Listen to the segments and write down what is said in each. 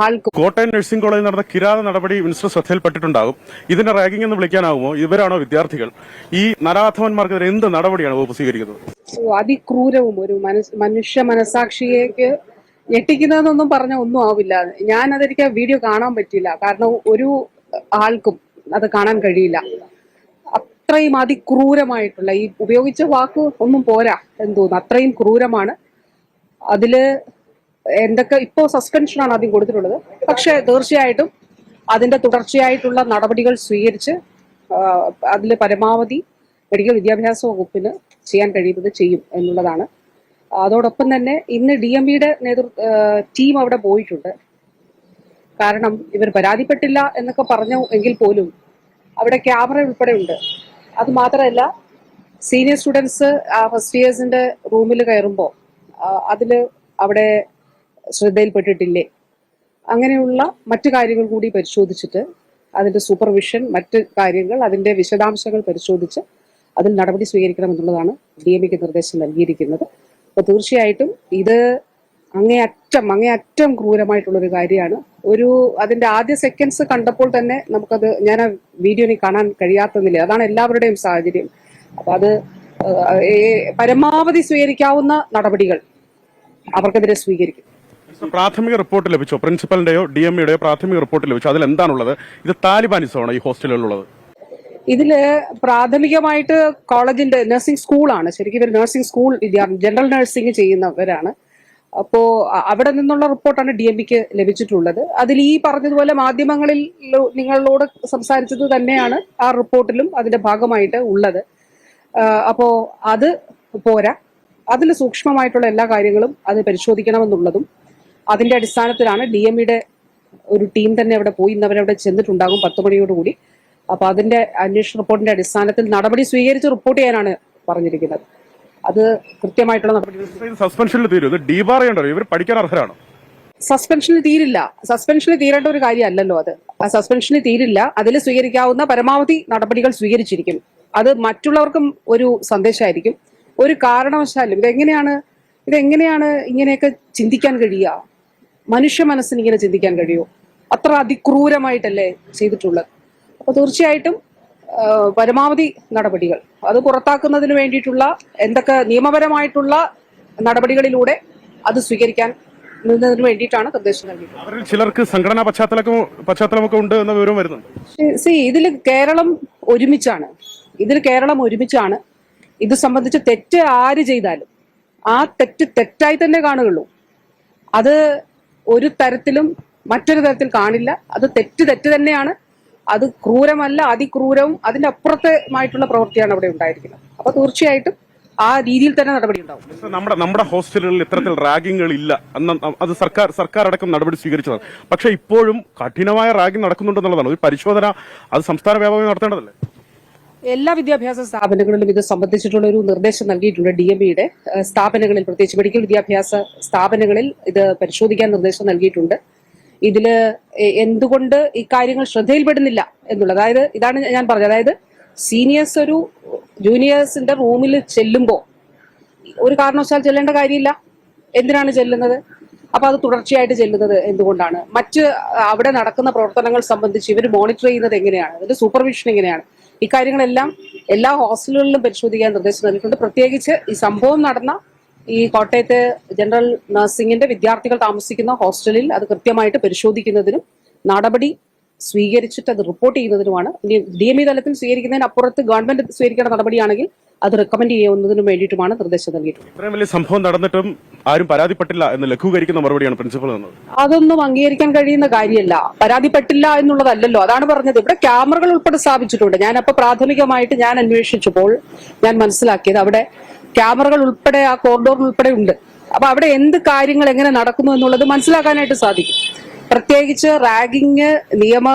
ആൾക്കും കോട്ടയം നഴ്സിംഗ് കോളേജിൽ നടന്ന കിരാത നടപടി മിനിസ്റ്റർ ശ്രദ്ധയിൽപ്പെട്ടിട്ടുണ്ടാകും. ഇതിനെ റാഗിംഗ് എന്ന് വിളിക്കാനാകുമോ? ഇവരാണോ വിദ്യാർത്ഥികൾ? ഈ നരാധവന്മാർക്കെതിരെ എന്ത് നടപടിയാണ് വകുപ്പ് സ്വീകരിക്കുന്നത്? അതിക്രൂരവും ഒരു മനുഷ്യ മനസാക്ഷിയേക്ക് ഞെട്ടിക്കുന്നതെന്നൊന്നും പറഞ്ഞ ഒന്നും ആവില്ല. ഞാൻ അതെനിക്ക് വീഡിയോ കാണാൻ പറ്റില്ല കാരണം ഒരു ആൾക്കും അത് കാണാൻ കഴിയില്ല. അത്രയും അതിക്രൂരമായിട്ടുള്ള ഈ ഉപയോഗിച്ച വാക്ക് ഒന്നും പോരാ എന്ന് തോന്നുന്നു. അത്രയും ക്രൂരമാണ്. അതിൽ എന്തൊക്കെ ഇപ്പോൾ സസ്പെൻഷനാണ് ആദ്യം കൊടുത്തിട്ടുള്ളത്. പക്ഷേ തീർച്ചയായിട്ടും അതിന്റെ തുടർച്ചയായിട്ടുള്ള നടപടികൾ സ്വീകരിച്ച് അതിൽ പരമാവധി മെഡിക്കൽ വിദ്യാഭ്യാസ വകുപ്പിന് ചെയ്യാൻ കഴിയുന്നത് ചെയ്യും എന്നുള്ളതാണ്. അതോടൊപ്പം തന്നെ ഇന്ന് ഡി എം ബിയുടെ നേതൃ ടീം അവിടെ പോയിട്ടുണ്ട്. കാരണം ഇവർ പരാതിപ്പെട്ടില്ല എന്നൊക്കെ പറഞ്ഞു എങ്കിൽ പോലും അവിടെ ക്യാമറ ഉൾപ്പെടെ ഉണ്ട്. അത് മാത്രമല്ല സീനിയർ സ്റ്റുഡൻസ് ഫസ്റ്റ് ഇയേഴ്സിന്റെ റൂമിൽ കയറുമ്പോൾ അതിൽ അവിടെ ശ്രദ്ധയിൽപ്പെട്ടിട്ടില്ലേ? അങ്ങനെയുള്ള മറ്റു കാര്യങ്ങൾ കൂടി പരിശോധിച്ചിട്ട് അതിന്റെ സൂപ്പർവിഷൻ മറ്റ് കാര്യങ്ങൾ അതിന്റെ വിശദാംശങ്ങൾ പരിശോധിച്ച് അതിൽ നടപടി സ്വീകരിക്കണമെന്നുള്ളതാണ് ഡി എം ഇക്ക് നിർദ്ദേശം നൽകിയിരിക്കുന്നത്. അപ്പോൾ തീർച്ചയായിട്ടും ഇത് അങ്ങേയറ്റം അങ്ങേയറ്റം ക്രൂരമായിട്ടുള്ളൊരു കാര്യമാണ്. ഒരു അതിന്റെ ആദ്യ സെക്കൻഡ്സ് കണ്ടപ്പോൾ തന്നെ നമുക്കത് ഞാൻ ആ വീഡിയോയിൽ കാണാൻ കഴിയാത്തതില്ല. അതാണ് എല്ലാവരുടെയും സാഹചര്യം. അപ്പോൾ അത് പരമാവധി സ്വീകരിക്കാവുന്ന നടപടികൾ അവർക്കെതിരെ സ്വീകരിക്കും. പ്രാഥമിക റിപ്പോർട്ട് ലഭിച്ചോ? പ്രിൻസിപ്പലിന്റെയോ ഡി എം ഇയുടെയോ പ്രാഥമിക റിപ്പോർട്ട് ലഭിച്ചോ? അതിൽ എന്താണുള്ളത് ഇത് താലിബാനിസമാണ് ഈ ഹോസ്റ്റലുകളിലുള്ളത്? ഇതിൽ പ്രാഥമികമായിട്ട് കോളേജിന്റെ നഴ്സിംഗ് സ്കൂളാണ് ശരിക്കും ഇവർ നഴ്സിംഗ് സ്കൂൾ ജനറൽ നഴ്സിംഗ് ചെയ്യുന്നവരാണ്. അപ്പോ അവിടെ നിന്നുള്ള റിപ്പോർട്ടാണ് ഡി എം പിക്ക് ലഭിച്ചിട്ടുള്ളത്. അതിൽ ഈ പറഞ്ഞതുപോലെ മാധ്യമങ്ങളിൽ നിങ്ങളോട് സംസാരിച്ചത് തന്നെയാണ് ആ റിപ്പോർട്ടിലും അതിന്റെ ഭാഗമായിട്ട് ഉള്ളത്. അപ്പോ അത് പോരാ. അതിൽ സൂക്ഷ്മമായിട്ടുള്ള എല്ലാ കാര്യങ്ങളും അത് പരിശോധിക്കണമെന്നുള്ളതും അതിന്റെ അടിസ്ഥാനത്തിലാണ് ഡി എം ഇയുടെ ഒരു ടീം തന്നെ അവിടെ പോയി. ഇന്ന് അവരവിടെ ചെന്നിട്ടുണ്ടാകും പത്ത് മണിയോടുകൂടി. അപ്പൊ അതിന്റെ അന്വേഷണ റിപ്പോർട്ടിന്റെ അടിസ്ഥാനത്തിൽ നടപടി സ്വീകരിച്ച് റിപ്പോർട്ട് ചെയ്യാനാണ് പറഞ്ഞിരിക്കുന്നത്. അത് കൃത്യമായിട്ടുള്ള നടപടി സസ്പെൻഷനിൽ തീരും. ഡീബാർ ഇവർ പഠിക്കാൻ അർഹരാണോ? സസ്പെൻഷനിൽ തീരില്ല. സസ്പെൻഷനിൽ തീരേണ്ട ഒരു കാര്യമല്ലല്ലോ അത്. ആ സസ്പെൻഷനിൽ തീരില്ല. അതിൽ സ്വീകരിക്കാവുന്ന പരമാവധി നടപടികൾ സ്വീകരിച്ചിരിക്കും. അത് മറ്റുള്ളവർക്കും ഒരു സന്ദേശമായിരിക്കും. ഒരു കാരണവശാലും ഇതെങ്ങനെയാണ് ഇതെങ്ങനെയാണ് ഇങ്ങനെയൊക്കെ ചിന്തിക്കാൻ കഴിയുക? മനുഷ്യ മനസ്സിന് ഇങ്ങനെ ചിന്തിക്കാൻ കഴിയുമോ അത്ര അതിക്രൂരമായിട്ടല്ലേ ചെയ്തിട്ടുള്ളത്. അപ്പൊ തീർച്ചയായിട്ടും പരമാവധി നടപടികൾ. അത് പുറത്താക്കുന്നതിന് വേണ്ടിയിട്ടുള്ള എന്തൊക്കെ നിയമപരമായിട്ടുള്ള നടപടികളിലൂടെ അത് സ്വീകരിക്കാൻ വേണ്ടിയിട്ടാണ് നിർദ്ദേശം നൽകിയത് അവരിൽ ചിലർക്ക് സംഘടനാ പശ്ചാത്തലമൊക്കെ പശ്ചാത്തലമൊക്കെ ഉണ്ട് എന്ന വിവരം വരുന്നുണ്ട്. സി ഇതിൽ കേരളം ഒരുമിച്ചാണ്. ഇതിൽ കേരളം ഒരുമിച്ചാണ്. ഇത് സംബന്ധിച്ച് തെറ്റ് ആര് ചെയ്താലും ആ തെറ്റ് തെറ്റായി തന്നെ കാണുകയുള്ളൂ. അത് ഒരു തരത്തിലും മറ്റൊരു തരത്തിൽ കാണില്ല. അത് തെറ്റ് തെറ്റ് തന്നെയാണ്. അത് ക്രൂരമല്ല അതിക്രൂരവും അതിന്റെ അപ്പുറത്തുമായിട്ടുള്ള പ്രവൃത്തിയാണ് അവിടെ ഉണ്ടായിരിക്കുന്നത്. അപ്പൊ തീർച്ചയായിട്ടും ആ രീതിയിൽ തന്നെ നടപടി ഉണ്ടാവും. നമ്മുടെ നമ്മുടെ ഹോസ്റ്റലുകളിൽ ഇത്തരത്തിൽ റാഗിങ്ങുകൾ ഇല്ല അന്ന് അത് സർക്കാർ സർക്കാർ അടക്കം നടപടി സ്വീകരിച്ചതാണ്. പക്ഷേ ഇപ്പോഴും കഠിനമായ റാഗിംഗ് നടക്കുന്നുണ്ടെന്നുള്ളതാണ്. ഒരു പരിശോധന അത് സംസ്ഥാന വ്യാപകമായി നടത്തേണ്ടതല്ലേ? എല്ലാ വിദ്യാഭ്യാസ സ്ഥാപനങ്ങളിലും ഇത് സംബന്ധിച്ചിട്ടുള്ള ഒരു നിർദ്ദേശം നൽകിയിട്ടുണ്ട് ഡി എം ബിയുടെ സ്ഥാപനങ്ങളിൽ പ്രത്യേകിച്ച് മെഡിക്കൽ വിദ്യാഭ്യാസ സ്ഥാപനങ്ങളിൽ ഇത് പരിശോധിക്കാൻ നിർദ്ദേശം നൽകിയിട്ടുണ്ട്. ഇതിൽ എ- എന്തുകൊണ്ട് ഇക്കാര്യങ്ങൾ ശ്രദ്ധയിൽപ്പെടുന്നില്ല എന്നുള്ളത്. അതായത് ഇതാണ് ഞാൻ പറഞ്ഞത്. അതായത് സീനിയേഴ്സ് ഒരു ജൂനിയേഴ്സിന്റെ റൂമിൽ ചെല്ലുമ്പോൾ ഒരു കാരണവശാൽ ചെല്ലേണ്ട കാര്യമില്ല. എന്തിനാണ് ചെല്ലുന്നത്? അപ്പൊ അത് തുടർച്ചയായിട്ട് ചെല്ലുന്നത് എന്തുകൊണ്ടാണ്? മറ്റ് അവിടെ നടക്കുന്ന പ്രവർത്തനങ്ങൾ സംബന്ധിച്ച് ഇവർ മോണിറ്റർ ചെയ്യുന്നത് എങ്ങനെയാണ്? അതിന്റെ സൂപ്പർവിഷൻ എങ്ങനെയാണ്? ഇക്കാര്യങ്ങളെല്ലാം എല്ലാ ഹോസ്റ്റലുകളിലും പരിശോധിക്കാൻ നിർദ്ദേശം നൽകിയിട്ടുണ്ട്. പ്രത്യേകിച്ച് ഈ സംഭവം നടന്ന ഈ കോട്ടയത്തെ ജനറൽ നഴ്സിംഗിന്റെ വിദ്യാർത്ഥികൾ താമസിക്കുന്ന ഹോസ്റ്റലിൽ അത് കൃത്യമായിട്ട് പരിശോധിക്കുന്നതിനും നടപടി സ്വീകരിച്ചിട്ട് അത് റിപ്പോർട്ട് ചെയ്യുന്നതിനുമാണ്. ഡി എം ഇ തലത്തിൽ സ്വീകരിക്കുന്നതിന് അപ്പുറത്ത് ഗവൺമെന്റ് സ്വീകരിക്കേണ്ട നടപടിയാണെങ്കിൽ അത് റെക്കമെൻഡ് ചെയ്യുന്നതിനും വേണ്ടിയിട്ടുമാണ് നിർദ്ദേശം നൽകിയിട്ടുള്ളത്. ഇത്രയും വലിയ സംഭവം നടന്നിട്ടും ആരും പരാതിപ്പെട്ടില്ല എന്ന് ലഘൂകരിക്കുന്ന മറുപടിയാണ് പ്രിൻസിപ്പൽ തന്നത്. അതൊന്നും അംഗീകരിക്കാൻ കഴിയുന്ന കാര്യമല്ല. പരാതിപ്പെട്ടില്ല എന്നുള്ളതല്ലല്ലോ. അതാണ് പറഞ്ഞത്. ഇവിടെ ക്യാമറകൾ ഉൾപ്പെടെ സ്ഥാപിച്ചിട്ടുണ്ട്. ഞാൻ അപ്പൊ പ്രാഥമികമായിട്ട് ഞാൻ അന്വേഷിച്ചപ്പോൾ ഞാൻ മനസ്സിലാക്കിയത് അവിടെ ക്യാമറകൾ ഉൾപ്പെടെ ആ കോറിഡോറിൽ ഉൾപ്പെടെ ഉണ്ട്. അപ്പൊ അവിടെ എന്ത് കാര്യങ്ങൾ എങ്ങനെ നടക്കുന്നു എന്നുള്ളത് മനസ്സിലാക്കാനായിട്ട് സാധിക്കും. പ്രത്യേകിച്ച് റാഗിങ് നിയമ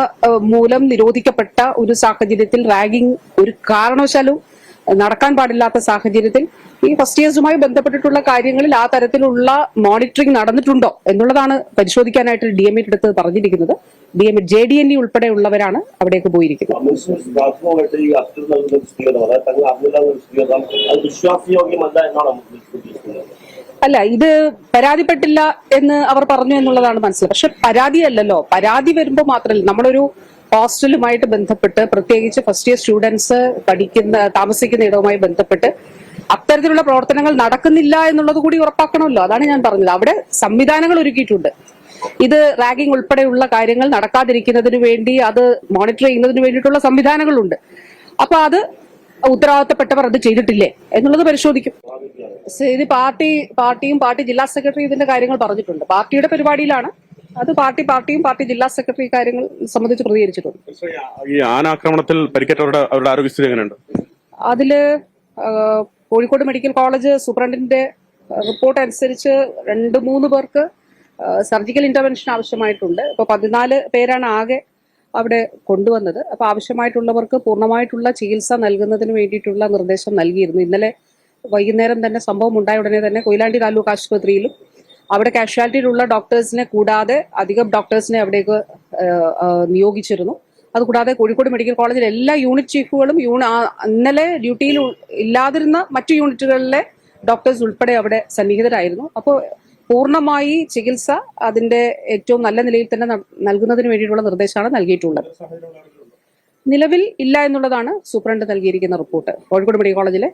മൂലം നിരോധിക്കപ്പെട്ട ഒരു സാഹചര്യത്തിൽ റാഗിങ് ഒരു കാരണവശാലും നടക്കാൻ പാടില്ലാത്ത സാഹചര്യത്തിൽ ഈ ഫസ്റ്റ് ഇയേഴ്സുമായി ബന്ധപ്പെട്ടിട്ടുള്ള കാര്യങ്ങളിൽ ആ തരത്തിലുള്ള മോണിറ്ററിംഗ് നടന്നിട്ടുണ്ടോ എന്നുള്ളതാണ് പരിശോധിക്കാനായിട്ട് ഡി എം അടുത്ത് പറഞ്ഞിരിക്കുന്നത്. D M J D N E ഉൾപ്പെടെയുള്ളവരാണ് അവിടേക്ക് പോയിരിക്കുന്നത്. അല്ല ഇത് പരാതിപ്പെട്ടില്ല എന്ന് അവർ പറഞ്ഞു എന്നുള്ളതാണ് മനസ്സിലായത്. പക്ഷെ പരാതിയല്ലല്ലോ. പരാതി വരുമ്പോൾ മാത്രമല്ല നമ്മളൊരു ഹോസ്റ്റലുമായിട്ട് ബന്ധപ്പെട്ട് പ്രത്യേകിച്ച് ഫസ്റ്റ് ഇയർ സ്റ്റുഡൻസ് പഠിക്കുന്ന താമസിക്കുന്ന ഇടവുമായി ബന്ധപ്പെട്ട് അത്തരത്തിലുള്ള പ്രവർത്തനങ്ങൾ നടക്കുന്നില്ല എന്നുള്ളത് കൂടി ഉറപ്പാക്കണമല്ലോ. അതാണ് ഞാൻ പറഞ്ഞത്. അവിടെ സംവിധാനങ്ങൾ ഒരുക്കിയിട്ടുണ്ട്. ഇത് റാഗിംഗ് ഉൾപ്പെടെയുള്ള കാര്യങ്ങൾ നടക്കാതിരിക്കുന്നതിന് വേണ്ടി അത് മോണിറ്റർ ചെയ്യുന്നതിന് വേണ്ടിയിട്ടുള്ള സംവിധാനങ്ങളുണ്ട്. അപ്പൊ അത് ഉത്തരവാദിത്തപ്പെട്ടവർ അത് ചെയ്തിട്ടില്ലേ എന്നുള്ളത് പരിശോധിക്കും. ഇത് പാർട്ടി പാർട്ടിയും പാർട്ടി ജില്ലാ സെക്രട്ടറി ഇതിന്റെ കാര്യങ്ങൾ പറഞ്ഞിട്ടുണ്ട്. പാർട്ടിയുടെ പരിപാടിയിലാണ്. അത് പാർട്ടി പാർട്ടിയും പാർട്ടി ജില്ലാ സെക്രട്ടറി കാര്യങ്ങൾ സംബന്ധിച്ച് പ്രതികരിച്ചിട്ടുണ്ട്. ഈ ആനാക്രമണത്തിൽ പരിക്കേറ്റവരുടെ അവരുടെ ആരോഗ്യസ്ഥിതി എങ്ങനെയുണ്ട്? അതിൽ കോഴിക്കോട് മെഡിക്കൽ കോളേജ് സൂപ്രണ്ടിന്റെ റിപ്പോർട്ട് അനുസരിച്ച് രണ്ട് മൂന്ന് പേർക്ക് സർജിക്കൽ ഇന്റർവെൻഷൻ ആവശ്യമായിട്ടുണ്ട്. ഇപ്പൊ പതിനാല് പേരാണ് ആകെ അവിടെ കൊണ്ടുവന്നത്. അപ്പൊ ആവശ്യമായിട്ടുള്ളവർക്ക് പൂർണമായിട്ടുള്ള ചികിത്സ നൽകുന്നതിന് വേണ്ടിയിട്ടുള്ള നിർദ്ദേശം നൽകിയിരുന്നു. ഇന്നലെ വൈകുന്നേരം തന്നെ സംഭവം ഉണ്ടായ ഉടനെ തന്നെ കൊയിലാണ്ടി താലൂക്ക് ആശുപത്രിയിലും അവിടെ കാഷ്വാലിറ്റിയിലുള്ള ഡോക്ടേഴ്സിനെ കൂടാതെ അധികം ഡോക്ടേഴ്സിനെ അവിടേക്ക് നിയോഗിച്ചിരുന്നു. അതുകൂടാതെ കോഴിക്കോട് മെഡിക്കൽ കോളേജിലെ എല്ലാ യൂണിറ്റ് ചീഫുകളും യൂണി ഇന്നലെ ഡ്യൂട്ടിയിൽ ഇല്ലാതിരുന്ന മറ്റു യൂണിറ്റുകളിലെ ഡോക്ടേഴ്സ് ഉൾപ്പെടെ അവിടെ സന്നിഹിതരായിരുന്നു. അപ്പോൾ പൂർണമായി ചികിത്സ അതിന്റെ ഏറ്റവും നല്ല നിലയിൽ തന്നെ നൽകുന്നതിന് വേണ്ടിയിട്ടുള്ള നിർദ്ദേശമാണ് നൽകിയിട്ടുള്ളത്. നിലവിൽ ഇല്ല എന്നുള്ളതാണ് സൂപ്രണ്ട് നൽകിയിരിക്കുന്ന റിപ്പോർട്ട്. കോഴിക്കോട് മെഡിക്കൽ കോളേജിലെ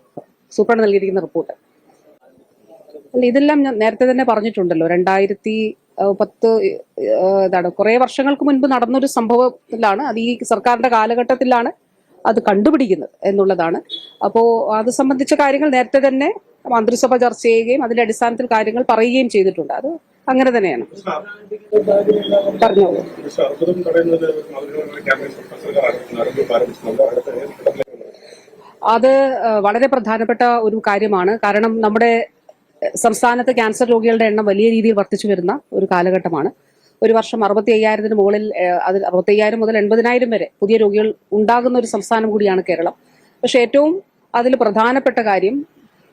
സൂപ്രണ്ട് നൽകിയിരിക്കുന്ന റിപ്പോർട്ട്. അല്ല ഇതെല്ലാം ഞാൻ നേരത്തെ തന്നെ പറഞ്ഞിട്ടുണ്ടല്ലോ. രണ്ടായിരത്തി പത്ത് ഇതാണ്. കുറെ വർഷങ്ങൾക്ക് മുൻപ് നടന്നൊരു സംഭവത്തിലാണ്. അത് ഈ സർക്കാരിന്റെ കാലഘട്ടത്തിലാണ് അത് കണ്ടുപിടിക്കുന്നത് എന്നുള്ളതാണ്. അപ്പോൾ അത് സംബന്ധിച്ച കാര്യങ്ങൾ നേരത്തെ തന്നെ മന്ത്രിസഭ ചർച്ച ചെയ്യുകയും അതിന്റെ അടിസ്ഥാനത്തിൽ കാര്യങ്ങൾ പറയുകയും ചെയ്തിട്ടുണ്ട്. അത് അങ്ങനെ തന്നെയാണ്. പറഞ്ഞോളൂ. അത് വളരെ പ്രധാനപ്പെട്ട ഒരു കാര്യമാണ്. കാരണം നമ്മുടെ സംസ്ഥാനത്ത് ക്യാൻസർ രോഗികളുടെ എണ്ണം വലിയ രീതിയിൽ വർദ്ധിച്ചു വരുന്ന ഒരു കാലഘട്ടമാണ്. ഒരു വർഷം അറുപത്തി അയ്യായിരത്തിന് മുകളിൽ അതിൽ അറുപത്തി അയ്യായിരം മുതൽ എൺപതിനായിരം വരെ പുതിയ രോഗികൾ ഉണ്ടാകുന്ന ഒരു സംസ്ഥാനം കൂടിയാണ് കേരളം. പക്ഷേ ഏറ്റവും അതിൽ പ്രധാനപ്പെട്ട കാര്യം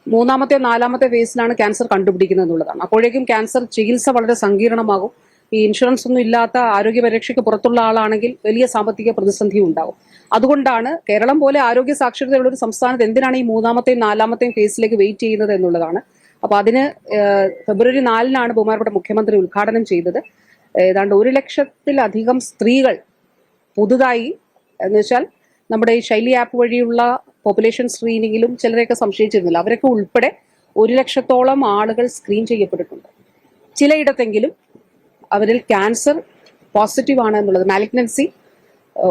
മൂന്നാമത്തെ നാലാമത്തെ ഫേസിലാണ് ക്യാൻസർ കണ്ടുപിടിക്കുന്നത് എന്നുള്ളതാണ്. അപ്പോഴേക്കും ക്യാൻസർ ചികിത്സ വളരെ സങ്കീർണമാകും. ഈ ഇൻഷുറൻസ് ഒന്നും ഇല്ലാത്ത ആരോഗ്യ പരിരക്ഷയ്ക്ക് പുറത്തുള്ള ആളാണെങ്കിൽ വലിയ സാമ്പത്തിക പ്രതിസന്ധിയും ഉണ്ടാകും. അതുകൊണ്ടാണ് കേരളം പോലെ ആരോഗ്യ സാക്ഷരതയുള്ള ഒരു സംസ്ഥാനത്ത് എന്തിനാണ് ഈ മൂന്നാമത്തെയും നാലാമത്തെയും ഫേസിലേക്ക് വെയിറ്റ് ചെയ്യുന്നത് എന്നുള്ളതാണ്. അപ്പൊ അതിന് ഫെബ്രുവരി നാലിനാണ് ബഹുമാനപ്പെട്ട മുഖ്യമന്ത്രി ഉദ്ഘാടനം ചെയ്തത്. ഏതാണ്ട് ഒരു ലക്ഷത്തിലധികം സ്ത്രീകൾ പുതുതായി എന്ന് വെച്ചാൽ നമ്മുടെ ഈ ശൈലി ആപ്പ് വഴിയുള്ള പോപ്പുലേഷൻ സ്ക്രീനിങ്ങിലും ചിലരെയൊക്കെ സംശയിച്ചിരുന്നില്ല. അവരൊക്കെ ഉൾപ്പെടെ ഒരു ലക്ഷത്തോളം ആളുകൾ സ്ക്രീൻ ചെയ്യപ്പെട്ടിട്ടുണ്ട്. ചിലയിടത്തെങ്കിലും അവരിൽ ക്യാൻസർ പോസിറ്റീവ് ആണ് എന്നുള്ളത് മാലിഗ്നൻസി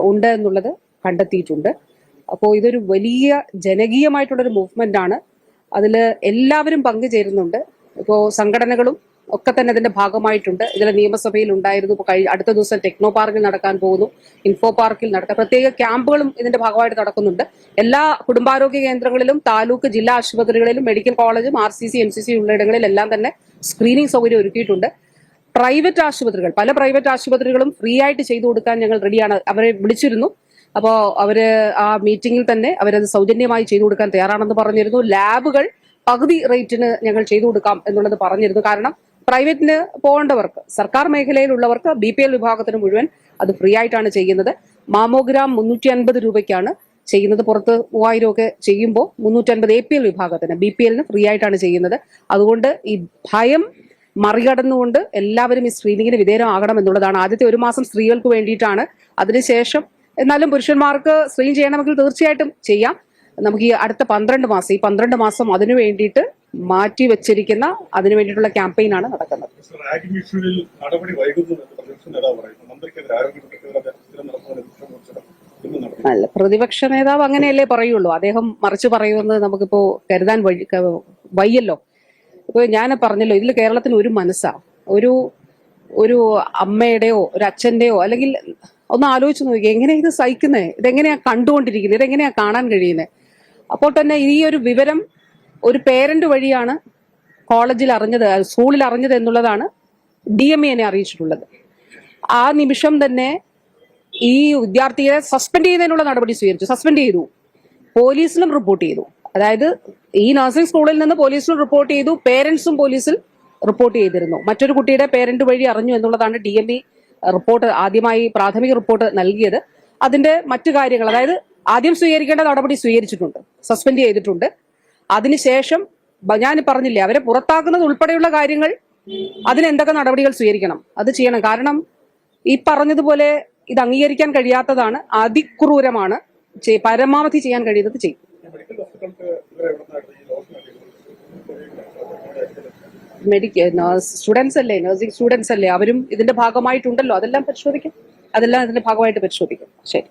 ഉണ്ട് എന്നുള്ളത് കണ്ടെത്തിയിട്ടുണ്ട്. അപ്പോൾ ഇതൊരു വലിയ ജനകീയമായിട്ടുള്ളൊരു മൂവ്മെന്റ് ആണ് അതിൽ എല്ലാവരും പങ്കുചേരുന്നുണ്ട്. ഇപ്പോൾ സംഘടനകളും ഒക്കെ തന്നെ ഇതിന്റെ ഭാഗമായിട്ടുണ്ട്. ഇതിൽ നിയമസഭയിൽ ഉണ്ടായിരുന്നു. അടുത്ത ദിവസം ടെക്നോ പാർക്കിൽ നടക്കാൻ പോകുന്നു. ഇൻഫോ പാർക്കിൽ നടക്കാൻ പ്രത്യേക ക്യാമ്പുകളും ഇതിന്റെ ഭാഗമായിട്ട് നടക്കുന്നുണ്ട്. എല്ലാ കുടുംബാരോഗ്യ കേന്ദ്രങ്ങളിലും താലൂക്ക് ജില്ലാ ആശുപത്രികളിലും മെഡിക്കൽ കോളേജും R C C M C C ഉള്ളിടങ്ങളിലെല്ലാം തന്നെ സ്ക്രീനിങ് സൗകര്യം ഒരുക്കിയിട്ടുണ്ട്. പ്രൈവറ്റ് ആശുപത്രികൾ പല പ്രൈവറ്റ് ആശുപത്രികളും ഫ്രീ ആയിട്ട് ചെയ്തു കൊടുക്കാൻ ഞങ്ങൾ റെഡിയാണ് അവരെ വിളിച്ചിരുന്നു. അപ്പോൾ അവർ ആ മീറ്റിംഗിൽ തന്നെ അവരത് സൗജന്യമായി ചെയ്തു കൊടുക്കാൻ തയ്യാറാണെന്ന് പറഞ്ഞിരുന്നു. ലാബുകൾ പകുതി റേറ്റിന് ഞങ്ങൾ ചെയ്തു കൊടുക്കാം എന്നുള്ളത് പറഞ്ഞിരുന്നു. കാരണം പ്രൈവറ്റിന് പോകേണ്ടവർക്ക് സർക്കാർ മേഖലയിലുള്ളവർക്ക് ബി പി എൽ വിഭാഗത്തിന് മുഴുവൻ അത് ഫ്രീ ആയിട്ടാണ് ചെയ്യുന്നത്. മാമോഗ്രാം മുന്നൂറ്റി അൻപത് രൂപയ്ക്കാണ് ചെയ്യുന്നത്. പുറത്ത് മൂവായിരം ഒക്കെ ചെയ്യുമ്പോൾ മുന്നൂറ്റി അൻപത് എ പി എൽ വിഭാഗത്തിന് ബി പി എല്ലിന് ഫ്രീ ആയിട്ടാണ് ചെയ്യുന്നത്. അതുകൊണ്ട് ഈ ഭയം മറികടന്നുകൊണ്ട് എല്ലാവരും ഈ സ്ക്രീനിങ്ങിന് വിധേയമാകണം എന്നുള്ളതാണ് ആദ്യത്തെ ഒരു മാസം സ്ത്രീകൾക്ക് വേണ്ടിയിട്ടാണ്. അതിനുശേഷം എന്നാലും പുരുഷന്മാർക്ക് സ്ത്രീ ചെയ്യണമെങ്കിൽ തീർച്ചയായിട്ടും ചെയ്യാം. നമുക്ക് ഈ അടുത്ത പന്ത്രണ്ട് മാസം ഈ പന്ത്രണ്ട് മാസം അതിനു വേണ്ടിയിട്ട് മാറ്റി വെച്ചിരിക്കുന്ന അതിനു വേണ്ടിയിട്ടുള്ള നടക്കുന്നത്. വിഷയം ഇന്ന് നടന്നു അല്ല പ്രതിപക്ഷ നേതാവ് അങ്ങനെയല്ലേ പറയുള്ളൂ. അദ്ദേഹം മറിച്ച് പറയുമെന്ന് നമുക്കിപ്പോ കരുതാൻ വഴി വയ്യല്ലോ. ഇപ്പൊ ഞാൻ പറഞ്ഞല്ലോ ഇതിൽ കേരളത്തിന് ഒരു മനസ്സാ. ഒരു ഒരു അമ്മയുടെയോ ഒരു അച്ഛന്റെയോ അല്ലെങ്കിൽ ഒന്ന് ആലോചിച്ച് നോക്കി. എങ്ങനെയാ ഇത് സഹിക്കുന്നത് ഇതെങ്ങനെയാ കണ്ടുകൊണ്ടിരിക്കുന്നത് ഇതെങ്ങനെയാ കാണാൻ കഴിയുന്നത് അപ്പോൾ തന്നെ ഈ ഒരു വിവരം ഒരു പേരന്റ് വഴിയാണ് കോളേജിൽ അറിഞ്ഞത് സ്കൂളിൽ അറിഞ്ഞത് എന്നുള്ളതാണ് ഡി എം എനെ അറിയിച്ചിട്ടുള്ളത്. ആ നിമിഷം തന്നെ ഈ വിദ്യാർത്ഥിയെ സസ്പെൻഡ് ചെയ്യുന്നതിനുള്ള നടപടി സ്വീകരിച്ചു. സസ്പെൻഡ് ചെയ്തു. പോലീസിലും റിപ്പോർട്ട് ചെയ്തു. അതായത് ഈ നഴ്സിംഗ് സ്കൂളിൽ നിന്ന് പോലീസിലും റിപ്പോർട്ട് ചെയ്തു. പേരൻസും പോലീസിൽ റിപ്പോർട്ട് ചെയ്തിരുന്നു. മറ്റൊരു കുട്ടിയുടെ പേരന്റ് വഴി അറിഞ്ഞു എന്നുള്ളതാണ് ഡി എം ഇ റിപ്പോർട്ട് ആദ്യമായി പ്രാഥമിക റിപ്പോർട്ട് നൽകിയത്. അതിന്റെ മറ്റു കാര്യങ്ങൾ അതായത് ആദ്യം സ്വീകരിക്കേണ്ട നടപടി സ്വീകരിച്ചിട്ടുണ്ട് സസ്പെൻഡ് ചെയ്തിട്ടുണ്ട്. അതിനുശേഷം ഞാൻ പറഞ്ഞില്ലേ അവരെ പുറത്താക്കുന്നത് ഉൾപ്പെടെയുള്ള കാര്യങ്ങൾ അതിനെന്തൊക്കെ നടപടികൾ സ്വീകരിക്കണം അത് ചെയ്യണം. കാരണം ഈ പറഞ്ഞതുപോലെ ഇത് അംഗീകരിക്കാൻ കഴിയാത്തതാണ് അതിക്രൂരമാണ് പരമാവധി ചെയ്യാൻ കഴിയുന്നത് ചെയ്യും ഈ മെഡിക്കൽ വസ്തുക്കൾക്ക് ഇവരെ എവിടുന്നായിട്ട് ഈ ലോസ് മെഡിക്കൽ സ്റ്റുഡൻസ് അല്ലേ നഴ്സിംഗ് സ്റ്റുഡൻസ് അല്ലേ അവരും ഇതിന്റെ ഭാഗമായിട്ടുണ്ടല്ലോ അതെല്ലാം പരിശോധിക്കും. അതെല്ലാം ഇതിന്റെ ഭാഗമായിട്ട് പരിശോധിക്കും. ശരി.